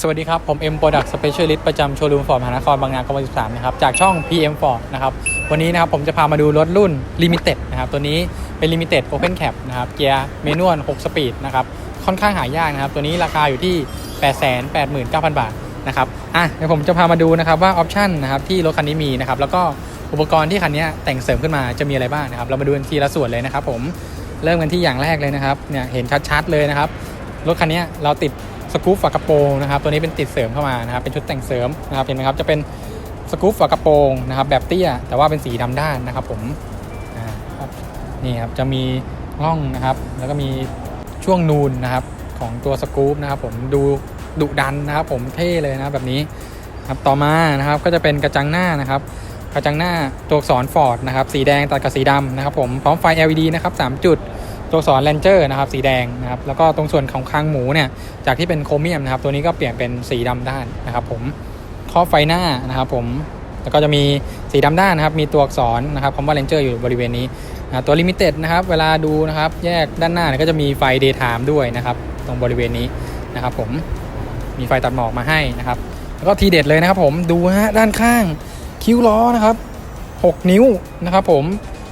สวัสดีครับ ผม M Product Specialist ประจำโชว์รูมฟอร์ดมหานครบางนากรม13นะครับจากช่อง PM Ford นะครับวันนี้นะครับผมจะพามาดูรถรุ่น Limited นะครับตัวนี้เป็น Limited Open Cap นะครับเกียร์เมนวล6สปีดนะครับค่อนข้างหายากนะครับตัวนี้ราคาอยู่ที่ 889,000 บาทนะครับอะเดี๋ยวผมจะพามาดูนะครับว่าออปชันนะครับที่รถคันนี้มีนะครับแล้วก็อุปกรณ์ที่คันนี้แต่งเสริมขึ้นมาจะมีอะไรบ้างนะครับเรามาดูทีละส่วนเลยนะครับผมเริ่มกันที่อย่างแรกเลยนะครับเนี่ยเห็นชัดๆเลยนะครับรถคันนี้เราติด สกู๊ปฝากระโปรงนะครับตัวนี้เป็นติดเสริมเข้ามานะครับเป็นชุดแต่งเสริมนะครับเห็นไหมครับจะเป็นสกู๊ปฝากระโปรงนะครับแบบเตี้ยแต่ว่าเป็นสีดำด้านนะครับผมนี่ครับจะมีร่องนะครับแล้วก็มีช่วงนูนนะครับของตัวสกู๊ปนะครับผมดูดุดันนะครับผมเท่เลยนะบแบบนี้ครับต่อมานะครับก็จะเป็นกระจังหน้านะครับกระจังหน้าตัวอักษรฟอร์ดนะครับสีแดงตัดกับสีดำนะครับผมพร้อมไฟ LED นะครับ3จุด ตัวอักษรแลนเจอร์นะครับสีแดงนะครับแล้วก็ตรงส่วนของคางหมูเนี่ยจากที่เป็นโครเมียมนะครับตัวนี้ก็เปลี่ยนเป็นสีดำด้านนะครับผมครอไฟหน้านะครับผมแล้วก็จะมีสีดำด้านนะครับมีตัวอักษรนะครับคำว่าแลนเจอร์อยู่บริเวณนี้นะตัวลิมิเต็ดนะครับเวลาดูนะครับแยกด้านหน้าเนี่ยก็จะมีไฟ daytime ด้วยนะครับตรงบริเวณนี้นะครับผมมีไฟตัดหมอกมาให้นะครับแล้วก็ทีเด็ดเลยนะครับผมดูฮะด้านข้างคิ้วล้อนะครับ 6 นิ้วนะครับผม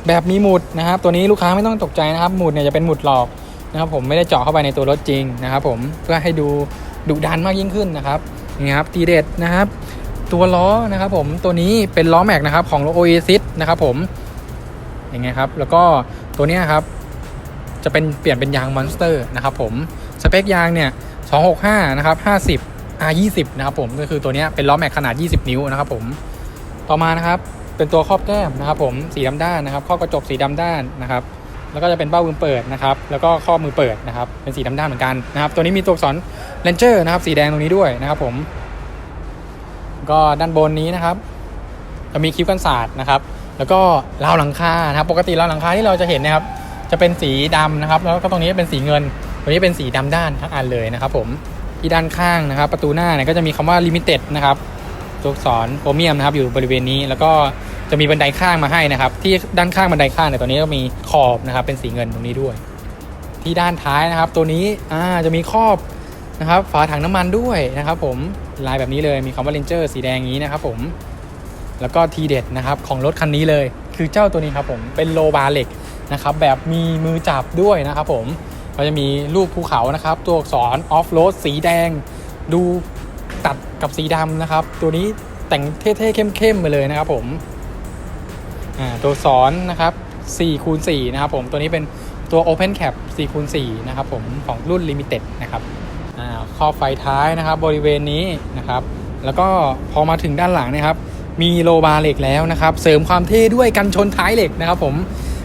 แบบมีหมุดนะครับ ตัวนี้ลูกค้าไม่ต้องตกใจนะครับหมุดเนี่ยจะเป็นหมุดหลอกนะครับผมไม่ได้เจาะเข้าไปในตัวรถจริงนะครับผมเพื่อให้ดูดุดันมากยิ่งขึ้นนะครับนี่ครับทีเด็ดนะครับ ตัวล้อนะครับผมตัวนี้เป็นล้อแม็กนะครับของโอเอซิสนะครับผมอย่างเงี้ยครับแล้วก็ตัวนี้ครับจะเป็นเปลี่ยนเป็นยางมอนสเตอร์นะครับผมสเปคยางเนี่ย265นะครับ50 R20 นะครับผมก็คือตัวนี้เป็นล้อแม็กขนาด 20 นิ้วนะครับผมต่อมานะครับ เป็นตัวครอบแก้มนะครับ ผมสีดำด้านนะครับครอกระจกสีดำด้านนะครับ แล้วก็จะเป็นเบ้ามือเปิดนะครับ แล้วก็ข้อมือเปิดนะครับ เป็นสีดำด้านเหมือนกันนะครับ ตัวนี้มีตัวอักษรเลนเจอร์นะครับ สีแดงตรงนี้ด้วยนะครับ ผม ก็ด้านบนนี้นะครับ จะมีคลิปกันศาสตร์นะครับ แล้วก็ราวหลังคานะครับ ปกติราวหลังคาที่เราจะเห็นนะครับ จะเป็นสีดำนะครับ แล้วก็ตรงนี้เป็นสีเงินตัวนี้เป็นสีดำด้านทั้งอันเลยนะครับ ผมที่ด้านข้างนะครับ ประตูหน้าเนี่ยก็จะมีคำว่า limited นะครับ ตัวอักษรโครเมียมนะครับอยู่บริเวณนี้แล้วก็จะมีบันไดข้างมาให้นะครับ ที่ด้านข้างบันไดข้างเนี่ยตัวนี้ก็มีขอบนะครับเป็นสีเงินตรงนี้ด้วย ที่ด้านท้ายนะครับ ตัวนี้อ่าจะมีครอบนะครับฝาถังน้ำมันด้วยนะครับ ผมลายแบบนี้เลยมีคำว่าเลนเจอร์สีแดงอย่างนี้นะครับ ผมแล้วก็ทีเด็ดนะครับของรถคันนี้เลย คือเจ้าตัวนี้ครับผมเป็นโลบาร์เหล็กนะครับแบบมีมือจับด้วยนะครับ ผมก็จะมีรูปภูเขานะครับ ตัวอักษรออฟโรดสีแดงดู ตัดกับสีดำนะครับ ตัวนี้แต่งเท่ๆเข้มๆไปเลยนะครับผมอ่าตัวสอนนะครับ4คูณ4นะครับผมตัวนี้เป็นตัว Open Cap 4คูณ4นะครับผมของรุ่น Limited นะครับอ่าครอบไฟท้ายนะครับบริเวณนี้นะครับ แล้วก็พอมาถึงด้านหลังนะครับ มีโลบาร์เหล็กแล้วนะครับ เสริมความเท่ด้วยกันชนท้ายเหล็กนะครับ ผม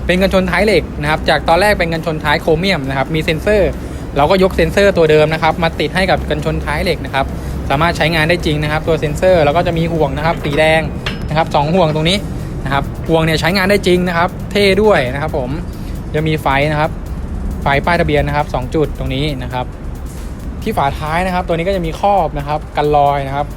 เป็นกันชนท้ายเหล็กนะครับ จากตอนแรกเป็นกันชนท้ายโครเมียมนะครับ มีเซ็นเซอร์ เราก็ยกเซ็นเซอร์ตัวเดิมนะครับ มาติดให้กับกันชนท้ายเหล็กนะครับ สามารถใช้งานได้จริงนะครับ ตัวเซ็นเซอร์แล้วก็จะมีห่วงนะครับสีแดงนะครับสองห่วงตรงนี้นะครับห่วงเนี่ยใช้งานได้จริงนะครับ เท่ด้วยนะครับ ผมจะมีไฟนะครับ ไฟป้ายทะเบียนนะครับสองจุดตรงนี้นะครับ ที่ฝาท้ายนะครับ ตัวนี้ก็จะมีครอบนะครับ กันรอยนะครับ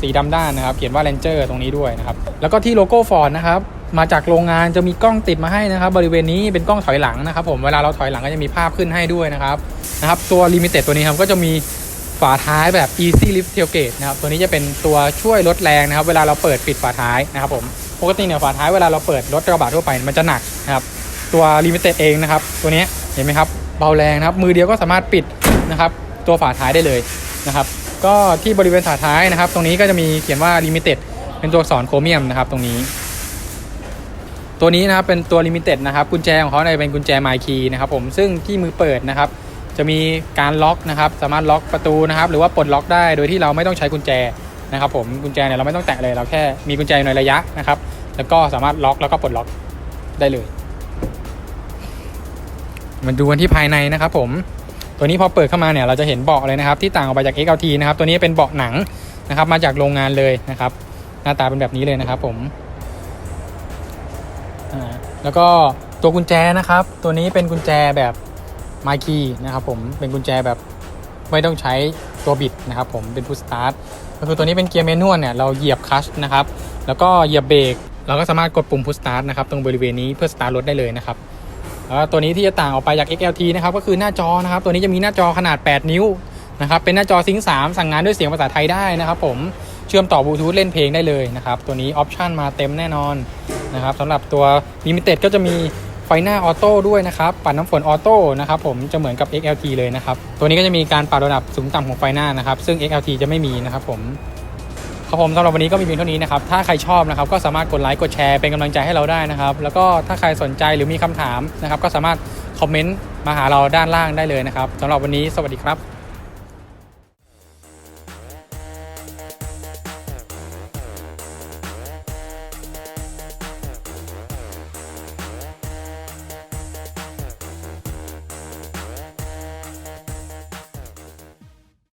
สีดำด้านนะครับ เขียนว่า Ranger ตรงนี้ด้วยนะครับ แล้วก็ที่โลโก้ฟอร์ดนะครับมาจากโรงงานจะมีกล้องติดมาให้นะครับ บริเวณนี้เป็นกล้องถอยหลังนะครับ ผมเวลาเราถอยหลังก็จะมีภาพขึ้นให้ด้วยนะครับนะครับ ตัว Limited ตัวนี้ครับก็จะมี ฝาท้ายแบบ Easy Lift Tailgate นะครับ ตัวนี้จะเป็นตัวช่วยลดแรงนะครับ เวลาเราเปิดปิดฝาท้ายนะครับผม ปกติเนี่ยฝาท้ายเวลาเราเปิดรถกระบะทั่วไปมันจะหนักนะครับ ตัว Limited เองนะครับ ตัวนี้เห็นไหมครับ เบาแรงนะครับ มือเดียวก็สามารถปิดนะครับ ตัวฝาท้ายได้เลยนะครับ ก็ที่บริเวณฝาท้ายนะครับ ตรงนี้ก็จะมีเขียนว่า Limited เป็นตัวอักษรโครเมียมนะครับ ตรงนี้ตัวนี้นะครับเป็นตัว Limited นะครับกุญแจของเขาเนี่ยเป็นกุญแจ My Key นะครับผมซึ่งที่มือเปิดนะครับ จะมีการล็อกนะครับ สามารถล็อกประตูนะครับ หรือว่าปลดล็อกได้โดยที่เราไม่ต้องใช้กุญแจนะครับ ผมกุญแจเนี่ยเราไม่ต้องแตะเลยเราแค่มีกุญแจอยู่ในระยะนะครับ แล้วก็สามารถล็อกแล้วก็ปลดล็อกได้เลย มาดูกันที่ภายในนะครับ ผมตัวนี้พอเปิดเข้ามาเนี่ยเราจะเห็นเบาะเลยนะครับที่ต่างออกไปจาก XLT นะครับตัวนี้เป็นเบาะหนังนะครับมาจากโรงงานเลยนะครับ หน้าตาเป็นแบบนี้เลยนะครับ ผมแล้วก็ตัวกุญแจนะครับ ตัวนี้เป็นกุญแจแบบ ไมคีนะครับผมเป็นกุญแจแบบไม่ต้องใช้ตัวบิดนะครับผมเป็นพุชสตาร์ทก็คือตัวนี้เป็นเกียร์เมนวลเนี่ยเราเหยียบคลัชนะครับแล้วก็เหยียบเบรกเราก็สามารถกดปุ่มพุชสตาร์ทนะครับตรงบริเวณนี้เพื่อสตาร์ทรถได้เลยนะครับแล้วตัวนี้ที่จะต่างออกไปจาก XLT นะครับก็คือหน้าจอนะครับตัวนี้จะมีหน้าจอขนาด 8 นิ้วนะครับเป็นหน้าจอซิงค์3สั่งงานด้วยเสียงภาษาไทยได้นะครับผมเชื่อมต่อบลูทูธเล่นเพลงได้เลยนะครับตัวนี้ออปชันมาเต็มแน่นอนนะครับสำหรับตัว Limited ก็จะมี ไฟหน้าออโต้ด้วยนะครับปัดน้ำฝนออโต้นะครับผมจะเหมือนกับ XLT เลยนะครับตัวนี้ก็จะมีการปรับระดับสูงต่ำของไฟหน้านะครับซึ่ง XLT จะไม่มีนะครับผมครับผมสำหรับวันนี้ก็มีเพียงเท่านี้นะครับ ถ้าใครชอบนะครับก็สามารถกดไลค์กดแชร์เป็นกำลังใจให้เราได้นะครับ แล้วก็ถ้าใครสนใจหรือมีคำถามนะครับ ก็สามารถคอมเมนต์มาหาเราด้านล่างได้เลยนะครับสำหรับวันนี้สวัสดีครับ